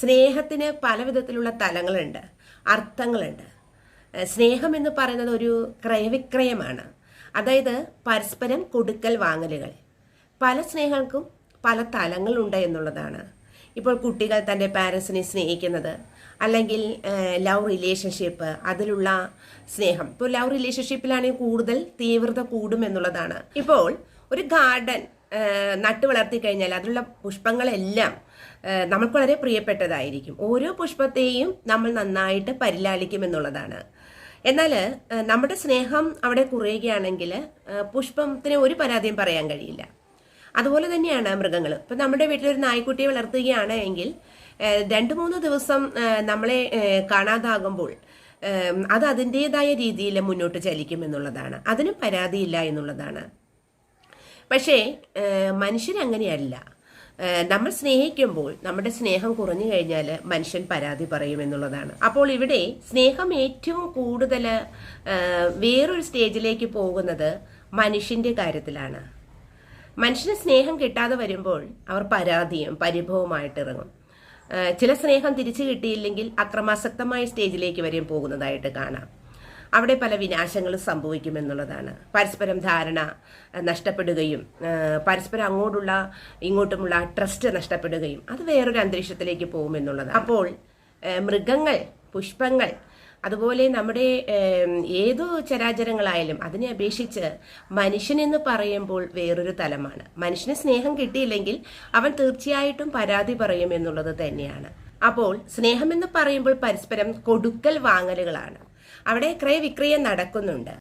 സ്നേഹത്തിന് പല വിധത്തിലുള്ള തലങ്ങളുണ്ട് അർത്ഥങ്ങളുണ്ട്. സ്നേഹം എന്ന് പറയുന്നത് ഒരു ക്രയവിക്രയമാണ്. അതായത് പരസ്പരം കൊടുക്കൽ വാങ്ങലുകൾ. പല സ്നേഹങ്ങൾക്കും പല തലങ്ങളുണ്ട് എന്നുള്ളതാണ്. ഇപ്പോൾ കുട്ടികൾ തന്റെ പാരൻസിനെ സ്നേഹിക്കുന്നത് അല്ലെങ്കിൽ ലവ് റിലേഷൻഷിപ്പ് അതിലുള്ള സ്നേഹം. ഇപ്പോൾ ലവ് റിലേഷൻഷിപ്പിലാണെങ്കിൽ കൂടുതൽ തീവ്രത കൂടും എന്നുള്ളതാണ്. ഇപ്പോൾ ഒരു ഗാർഡൻ നട്ടു വളർത്തി കഴിഞ്ഞാൽ അതിലുള്ള പുഷ്പങ്ങളെല്ലാം നമുക്ക് വളരെ പ്രിയപ്പെട്ടതായിരിക്കും. ഓരോ പുഷ്പത്തെയും നമ്മൾ നന്നായിട്ട് പരിലാളിക്കും എന്നുള്ളതാണ്. എന്നാൽ നമ്മുടെ സ്നേഹം അവിടെ കുറയുകയാണെങ്കിൽ പുഷ്പത്തിന് ഒരു പരാതിയും പറയാൻ കഴിയില്ല. അതുപോലെ തന്നെയാണ് മൃഗങ്ങൾ. ഇപ്പം നമ്മുടെ വീട്ടിലൊരു നായ്ക്കുട്ടിയെ വളർത്തുകയാണ് എങ്കിൽ രണ്ട് മൂന്ന് ദിവസം നമ്മളെ കാണാതാകുമ്പോൾ അത് അതിന്റെതായ രീതിയിൽ മുന്നോട്ട് ചലിക്കും എന്നുള്ളതാണ്. അതിന് പരാതിയില്ല എന്നുള്ളതാണ്. പക്ഷേ മനുഷ്യരങ്ങനെയല്ല. നമ്മൾ സ്നേഹിക്കുമ്പോൾ നമ്മുടെ സ്നേഹം കുറഞ്ഞു കഴിഞ്ഞാൽ മനുഷ്യൻ പരാതി പറയും എന്നുള്ളതാണ്. അപ്പോൾ ഇവിടെ സ്നേഹം ഏറ്റവും കൂടുതൽ വേറൊരു സ്റ്റേജിലേക്ക് പോകുന്നത് മനുഷ്യന്റെ കാര്യത്തിലാണ്. മനുഷ്യന് സ്നേഹം കിട്ടാതെ വരുമ്പോൾ അവർ പരാതിയും പരിഭവമായിട്ട് ഇറങ്ങും. ചില സ്നേഹം തിരിച്ചു കിട്ടിയില്ലെങ്കിൽ അക്രമാസക്തമായ സ്റ്റേജിലേക്ക് വരെയും പോകുന്നതായിട്ട് കാണാം. അവിടെ പല വിനാശങ്ങളും സംഭവിക്കുമെന്നുള്ളതാണ്. പരസ്പരം ധാരണ നഷ്ടപ്പെടുകയും പരസ്പരം അങ്ങോട്ടുള്ള ഇങ്ങോട്ടുമുള്ള ട്രസ്റ്റ് നഷ്ടപ്പെടുകയും അത് വേറൊരു അന്തരീക്ഷത്തിലേക്ക് പോകുമെന്നുള്ളതാണ്. അപ്പോൾ മൃഗങ്ങൾ പുഷ്പങ്ങൾ അതുപോലെ നമ്മുടെ ഏതു ചരാചരങ്ങളായാലും അതിനെ അപേക്ഷിച്ച് മനുഷ്യനെന്ന് പറയുമ്പോൾ വേറൊരു തലമാണ്. മനുഷ്യന് സ്നേഹം കിട്ടിയില്ലെങ്കിൽ അവൻ തീർച്ചയായിട്ടും പരാതി പറയും എന്നുള്ളത് തന്നെയാണ്. അപ്പോൾ സ്നേഹം എന്ന് പറയുമ്പോൾ പരസ്പരം കൊടുക്കൽ വാങ്ങലുകളാണ്. അവിടെ ക്രയവിക്രയം നടക്കുന്നുണ്ട്.